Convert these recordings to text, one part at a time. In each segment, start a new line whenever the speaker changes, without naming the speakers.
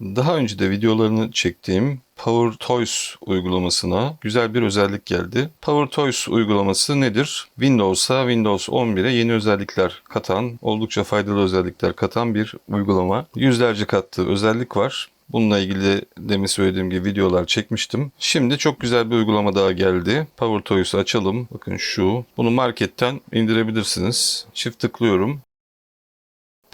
Daha önce de videolarını çektiğim Power Toys uygulamasına güzel bir özellik geldi. Power Toys uygulaması nedir? Windows'a, Windows 11'e yeni özellikler katan, oldukça faydalı özellikler katan bir uygulama. Yüzlerce kattığı özellik var. Bununla ilgili demin söylediğim gibi videolar çekmiştim. Şimdi çok güzel bir uygulama daha geldi. Power Toys'u açalım. Bakın şu. Bunu marketten indirebilirsiniz. Çift tıklıyorum.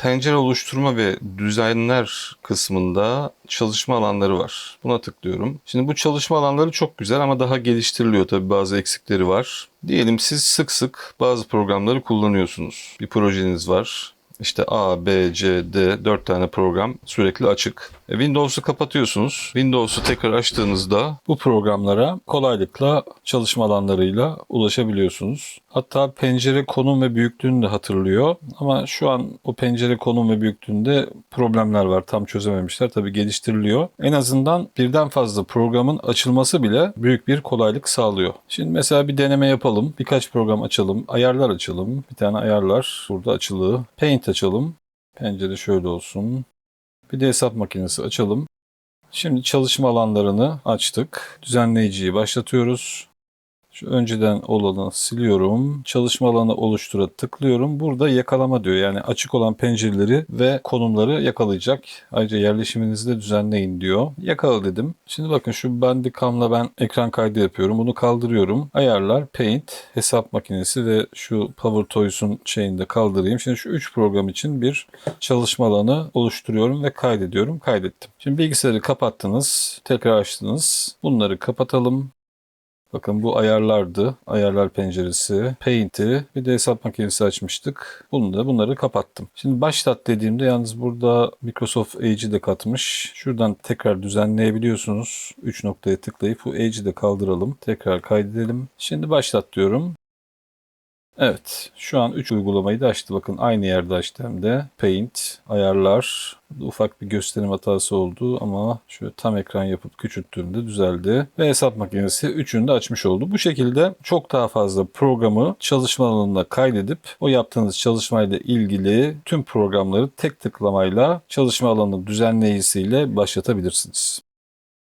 Pencere oluşturma ve düzenler kısmında çalışma alanları var. Buna tıklıyorum. Şimdi bu çalışma alanları çok güzel ama daha geliştiriliyor tabii bazı eksikleri var. Diyelim siz sık sık bazı programları kullanıyorsunuz. Bir projeniz var. İşte A, B, C, D 4 tane program sürekli açık. E, Windows'u kapatıyorsunuz. Windows'u tekrar açtığınızda bu programlara kolaylıkla çalışma alanlarıyla ulaşabiliyorsunuz. Hatta pencere konum ve büyüklüğünü de hatırlıyor. Ama şu an o pencere konum ve büyüklüğünde problemler var. Tam çözememişler. Tabii geliştiriliyor. En azından birden fazla programın açılması bile büyük bir kolaylık sağlıyor. Şimdi mesela bir deneme yapalım. Birkaç program açalım. Ayarlar açalım. Bir tane ayarlar. Burada açılı. Paint açalım. Pencere şöyle olsun. Bir de hesap makinesi açalım. Şimdi çalışma alanlarını açtık. Düzenleyiciyi başlatıyoruz. Şu önceden olanı siliyorum. Çalışma alanı oluştura tıklıyorum. Burada yakalama diyor. Yani açık olan pencereleri ve konumları yakalayacak. Ayrıca yerleşiminizi de düzenleyin diyor. Yakala dedim. Şimdi bakın şu Bandicam'la ben ekran kaydı yapıyorum. Bunu kaldırıyorum. Ayarlar, Paint, hesap makinesi ve şu Power Toys'un şeyini de kaldırayım. Şimdi şu 3 program için bir çalışma alanı oluşturuyorum ve kaydediyorum. Kaydettim. Şimdi bilgisayarı kapattınız. Tekrar açtınız. Bunları kapatalım. Bakın bu ayarlardı. Ayarlar penceresi, Paint'i bir de hesap makinesi açmıştık. Bunu da bunları kapattım. Şimdi başlat dediğimde yalnız burada Microsoft Edge'i de katmış. Şuradan tekrar düzenleyebiliyorsunuz. 3 noktaya tıklayıp bu Edge'i de kaldıralım. Tekrar kaydedelim. Şimdi başlat diyorum. Evet, şu an 3 uygulamayı da açtı. Bakın aynı yerde açtı hem de. Paint, ayarlar. Burada ufak bir gösterim hatası oldu ama şöyle tam ekran yapıp küçülttüğümde düzeldi. Ve hesap makinesi üçünü de açmış oldu. Bu şekilde çok daha fazla programı çalışma alanına kaydedip o yaptığınız çalışmayla ilgili tüm programları tek tıklamayla çalışma alanı düzenleyicisiyle başlatabilirsiniz.